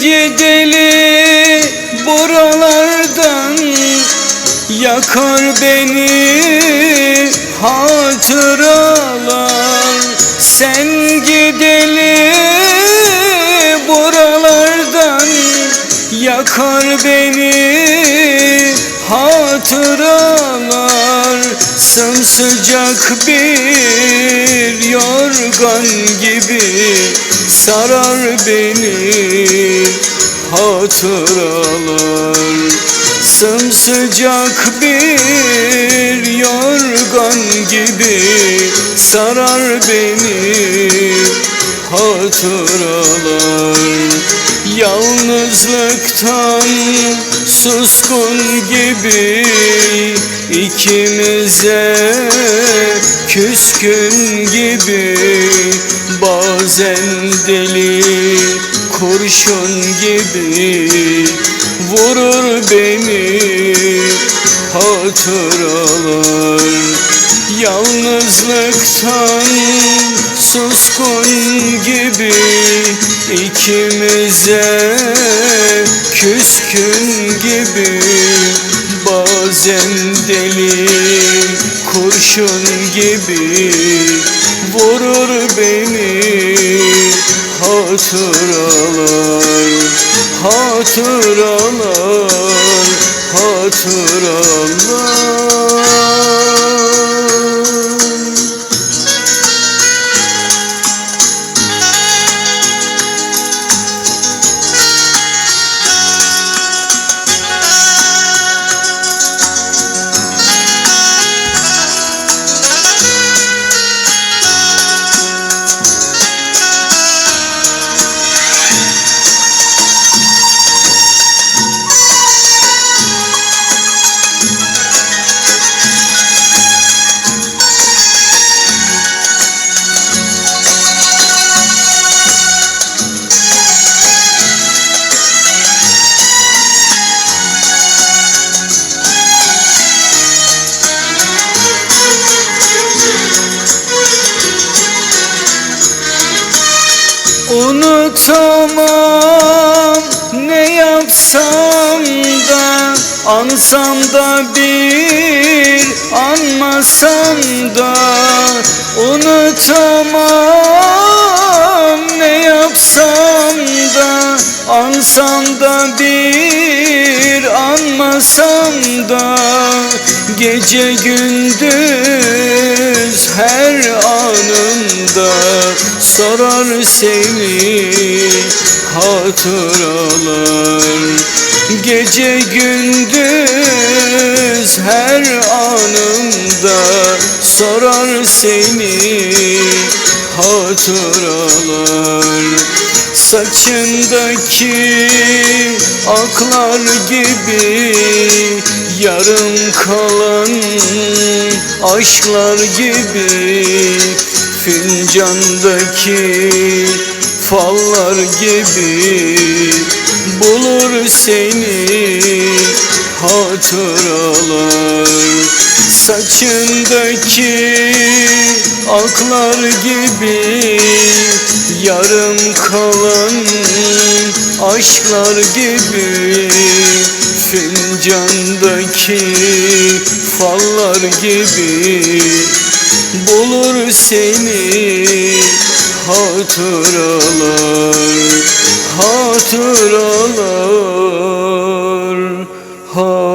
gideli buralardan Yakar beni hatıralar. Sen gideli buralardan Yakar beni hatıralar. Sımsıcak bir yorgan gibi Sarar beni hatıralar Sımsıcak bir yorgan gibi Sarar beni hatıralar Yalnızlıktan suskun gibi ikimize küskün gibi Bazen deli kurşun gibi vurur beni. Hatıralar Yalnızlıktan suskun gibi ikimize küskün gibi. Bazen deli kurşun gibi vurur beni hatıralar Hatıralar, hatıralar Unutamam ne yapsam da Ansam da bir anmasam da. Unutamam ne yapsam da Ansam da bir anmasam da. Gece gündüz her anımda Sorar seni hatıralar. Gece gündüz her anımda Sorar seni hatıralar. Saçındaki aklar gibi Yarım kalan aşklar gibi Fincandaki fallar gibi Bulur seni hatıralar. Saçındaki aklar gibi Yarım kalan aşklar gibi Fincandaki fallar gibi Bulur seni hatıralar Hatıralar Hatıralar